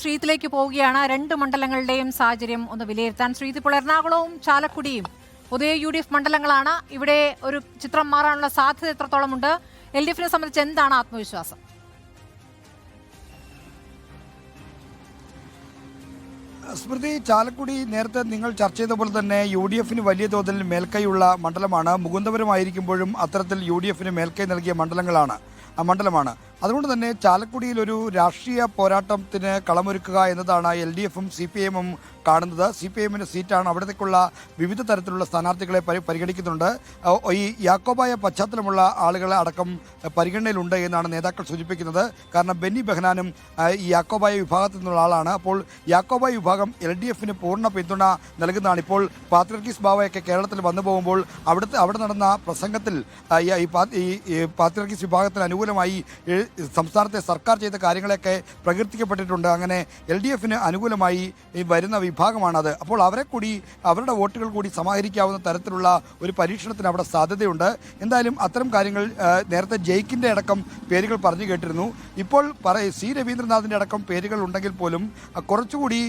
ശ്രീജിത്തിലേക്ക് പോവുകയാണ്. രണ്ട് മണ്ഡലങ്ങളുടെയും സാഹചര്യം ഒന്ന് വിലയിരുത്താൻ. ശ്രീത്ത് ഇപ്പോൾ എറണാകുളവും ചാലക്കുടിയും പുതിയ യു ഡി എഫ് മണ്ഡലങ്ങളാണ്. ഇവിടെ ഒരു ചിത്രം മാറാനുള്ള സാധ്യത എത്രത്തോളം ഉണ്ട് എൽ ഡി എഫിനെ സംബന്ധിച്ച് എന്താണ് ആത്മവിശ്വാസം? സ്മൃതി ചാലക്കുടി നേരത്തെ നിങ്ങൾ ചർച്ച ചെയ്ത പോലെ തന്നെ യു ഡി എഫിന് വലിയ തോതിൽ മേൽക്കൈയുള്ള മണ്ഡലമാണ്. മുകുന്ദപുരമായിരിക്കുമ്പോഴും അത്തരത്തിൽ യു ഡി എഫിന് മേൽക്കൈ നൽകിയ മണ്ഡലങ്ങളാണ് മണ്ഡലമാണ്. അതുകൊണ്ട് തന്നെ ചാലക്കുടിയിൽ ഒരു രാഷ്ട്രീയ പോരാട്ടത്തിന് കളമൊരുക്കുക എന്നതാണ് എൽ ഡി എഫും സി പി എമ്മും കാണുന്നത്. സി പി എമ്മിന്റെ സീറ്റാണ് അവിടത്തേക്കുള്ള വിവിധ തരത്തിലുള്ള സ്ഥാനാർത്ഥികളെ പരി പരിഗണിക്കുന്നുണ്ട്. ഈ യാക്കോബായ പശ്ചാത്തലമുള്ള ആളുകളെ അടക്കം പരിഗണനയിലുണ്ട് എന്നാണ് നേതാക്കൾ സൂചിപ്പിക്കുന്നത്. കാരണം ബെന്നി ബെഹനാനും ഈ യാക്കോബായ വിഭാഗത്തിൽ നിന്നുള്ള ആളാണ്. അപ്പോൾ യാക്കോബായ വിഭാഗം എൽ ഡി എഫിന് പൂർണ പിന്തുണ നൽകുന്നതാണ്. ഇപ്പോൾ പാത്രിർക്കിസ് ബാവയൊക്കെ കേരളത്തിൽ വന്നു പോകുമ്പോൾ അവിടുത്തെ അവിടെ നടന്ന പ്രസംഗത്തിൽ ഈ- ഈ പാ- ഈ ഈ പാത്രിർക്കിസ് വിഭാഗത്തിന് അനുകൂലമായി സംസ്ഥാനത്തെ സർക്കാർ ചെയ്ത കാര്യങ്ങളെയൊക്കെ പ്രകീർത്തിക്കപ്പെട്ടിട്ടുണ്ട്. അങ്ങനെ എൽ ഡി എഫിന് അനുകൂലമായി വരുന്ന വിഭാഗമാണത്. അപ്പോൾ അവരെ കൂടി അവരുടെ വോട്ടുകൾ കൂടി സമാഹരിക്കാവുന്ന തരത്തിലുള്ള ഒരു പരീക്ഷണത്തിന് അവിടെ സാധ്യതയുണ്ട്. എന്തായാലും അത്തരം കാര്യങ്ങൾ നേരത്തെ ജയിക്കിന്റെ അടക്കം പേരുകൾ പറഞ്ഞു കേട്ടിരുന്നു. ഇപ്പോൾ പറ സി രവീന്ദ്രനാഥിന്റെ അടക്കം പേരുകൾ ഉണ്ടെങ്കിൽ പോലും കുറച്ചുകൂടി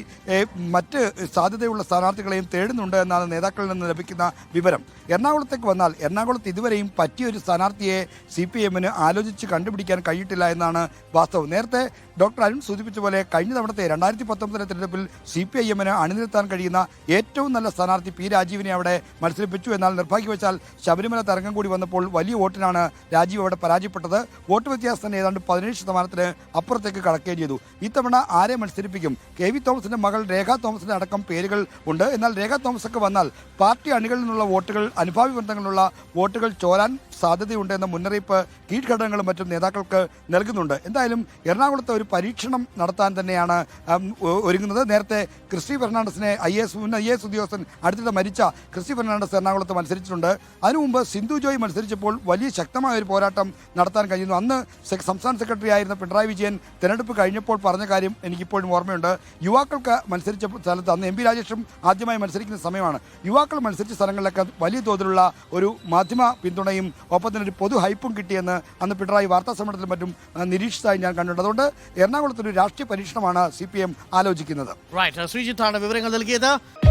മറ്റ് സാധ്യതയുള്ള സ്ഥാനാർത്ഥികളെയും തേടുന്നുണ്ട് എന്നാണ് നേതാക്കളിൽ നിന്ന് ലഭിക്കുന്ന വിവരം. എറണാകുളത്തേക്ക് വന്നാൽ എറണാകുളത്ത് ഇതുവരെയും പറ്റിയൊരു സ്ഥാനാർത്ഥിയെ സി പി എമ്മിന് ആലോചിച്ച് കണ്ടുപിടിക്കാൻ കഴിയിട്ടില്ല എന്നാണ് വാസ്തവം. നേരത്തെ ഡോക്ടർ അരുൺ സൂചിപ്പിച്ച പോലെ കഴിഞ്ഞ തവണത്തെ രണ്ടായിരത്തി പത്തൊമ്പതിലെ തെരഞ്ഞെടുപ്പിൽ സി പി ഐ എമ്മിന് അണിനിരത്താൻ കഴിയുന്ന ഏറ്റവും നല്ല സ്ഥാനാർത്ഥി പി രാജീവിനെ അവിടെ മത്സരിപ്പിച്ചു എന്നാൽ നിർഭാഗ്യവശാൽ ശബരിമല തരംഗം കൂടി വന്നപ്പോൾ വലിയ വോട്ടിനാണ് രാജീവ് അവിടെ പരാജയപ്പെട്ടത്. വോട്ട് വ്യത്യാസം തന്നെ ഏതാണ്ട് പതിനേഴ് ശതമാനത്തിന് അപ്പുറത്തേക്ക് കടക്കുകയും ചെയ്തു. ഇത്തവണ ആരെ മത്സരിപ്പിക്കും? കെ വി തോമസിന്റെ മകൾ രേഖ തോമസിന്റെ അടക്കം പേരുകൾ ഉണ്ട്. എന്നാൽ രേഖ തോമസ് ഒക്കെ വന്നാൽ പാർട്ടി അണികളിൽ നിന്നുള്ള വോട്ടുകൾ അനുഭാവി ബന്ധങ്ങളിലുള്ള വോട്ടുകൾ ചോരാൻ സാധ്യതയുണ്ടെന്ന മുന്നറിയിപ്പ് കീഴ്ഘടകങ്ങളും മറ്റും നേതാക്കൾക്ക് നൽകുന്നുണ്ട്. എന്തായാലും എറണാകുളത്ത് ഒരു പരീക്ഷണം നടത്താൻ തന്നെയാണ് ഒരുങ്ങുന്നത്. നേരത്തെ ക്രിസ്റ്റി ഫെർണാണ്ടസിനെ ഐ എസ് മുൻ ഐ എസ് ഉദ്യോഗസ്ഥൻ അടുത്തിടെ മരിച്ച ക്രിസ്റ്റി ഫെർണാണ്ടസ് എറണാകുളത്ത് മത്സരിച്ചിട്ടുണ്ട്. അതിനു മുമ്പ് സിന്ധു ജോയ് മത്സരിച്ചപ്പോൾ വലിയ ശക്തമായ ഒരു പോരാട്ടം നടത്താൻ കഴിയുന്നു അന്ന് സംസ്ഥാന സെക്രട്ടറി ആയിരുന്ന പിണറായി വിജയൻ തെരഞ്ഞെടുപ്പ് കഴിഞ്ഞപ്പോൾ പറഞ്ഞ കാര്യം എനിക്കിപ്പോഴും ഓർമ്മയുണ്ട്. യുവാക്കൾക്ക് മത്സരിച്ച സ്ഥലത്ത് അന്ന് എം പി രാജേഷും ആദ്യമായി മത്സരിക്കുന്ന സമയമാണ്. യുവാക്കൾ മത്സരിച്ച സ്ഥലങ്ങളിലൊക്കെ വലിയ തോതിലുള്ള ഒരു മാധ്യമ പിന്തുണയും ഒപ്പം തന്നെ ഒരു പൊതു ഹൈപ്പും കിട്ടിയെന്ന് അന്ന് പിണറായി വാർത്താ സമ്മേളനത്തിൽ മറ്റും ആ, നിരീക്ഷിച്ചതായി ഞാൻ കണ്ടിട്ടുണ്ട്. അതുകൊണ്ട് എറണാകുളത്തൊരു രാഷ്ട്രീയ പരീക്ഷണമാണ് സി പി എം ആലോചിക്കുന്നത്. വിവരങ്ങൾ നൽകിയത്.